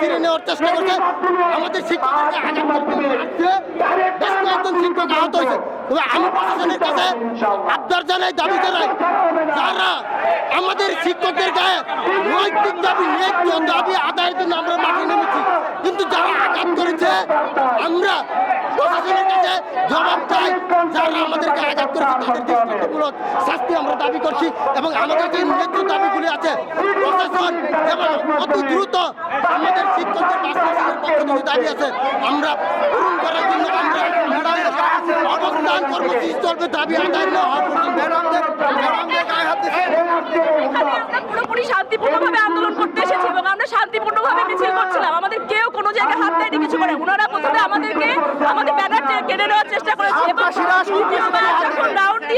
চেষ্টা করছে। আমাদের শিক্ষক আহত হয়েছে। তবে আমি প্রশাসনের কাছে আবদার জানাই, দাবি জানাই, যারা আমাদের শিক্ষকদের গায়ে নৈতিক দাবি, ন্যায্য দাবি আদায়ের জন্য আমরা মাঠে নেমেছি। কিন্তু যারা আঘাত করেছে, আমরা প্রশাসনের কাছে জবাব চাই, যারা আমাদেরকে আঘাত করেছে দৃষ্টান্তমূলক শাস্তি আমরা দাবি করছি এবং আমাদের যে ন্যায্য দাবিগুলি আছে প্রশাসন যেমন অতি দ্রুত আমাদের শিক্ষকদের বাস্তবায়নের পক্ষ থেকে দাবি আছে আমরা পূরণ করার জন্য আমরা অবস্থান কর্মসূচি চলবে দাবি আদায় না হওয়া পর্যন্ত পুরোপুরি শান্তিপূর্ণভাবে আন্দোলন করতে এসেছি এবং আমরা শান্তিপূর্ণভাবে মিছিল করছিলাম। আমাদের কেউ কোনো জায়গায় হাত দেয়নি কিছু করে। ওনারা প্রথমে আমাদেরকে আমাদের ব্যানার কেড়ে নেওয়ার চেষ্টা করেছে এবং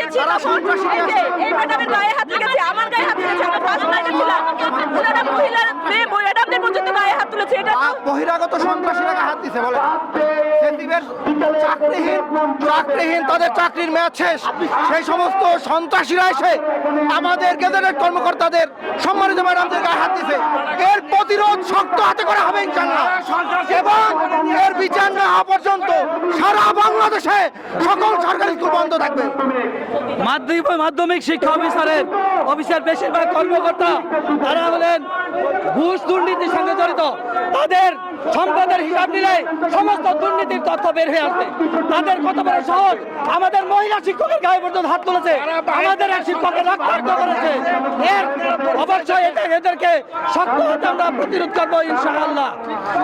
রাউন্ড দিয়েছি এই ম্যাডামের গায়ে হাত লেগেছে আমার গায়ে হাত লেগেছে আমরা ফার্স্ট লাইনে ছিলাম ওনারা মহিলা মেয়ে ম্যাডামদের পর্যন্ত গায়ে হাত তুলেছে এটা বহিরাগত সন্ত্রাসীরা হাত দিছে বলে চাকরিহীন চাকরিহীন তাদের চাকরির মেয়াদ শেষ। সেই সমস্ত সন্ত্রাসীরা এসে আমাদের গেজেটেড কর্মকর্তাদের সম্মানিত ম্যাডামদের গায়ে হাত দিছে। এর প্রতিরোধ শক্ত হাতে করা হবে ইনশাল্লাহ এবং সকল সরকারি স্কুল বন্ধ থাকবে। মাধ্যমিক মাধ্যমিক শিক্ষা অফিসারের, অফিসার বেশিরভাগ কর্মকর্তা তারা হলেন ঘুষ দুর্নীতির সঙ্গে জড়িত। তাদের সম্পদের হিসাব নিলে সমস্ত দুর্নীতির তথ্য বের হয়ে আসবে। তাদের কত বড় সহজ আমাদের মহিলা শিক্ষকের গায়ে পর্যন্ত হাত তুলেছে। আমাদের এক শিক্ষকের রক্তাক্ত করেছে। এর অবশ্যই এটা এদেরকে শক্ত হাতে আমরা প্রতিরোধ করব ইনশাআল্লাহ।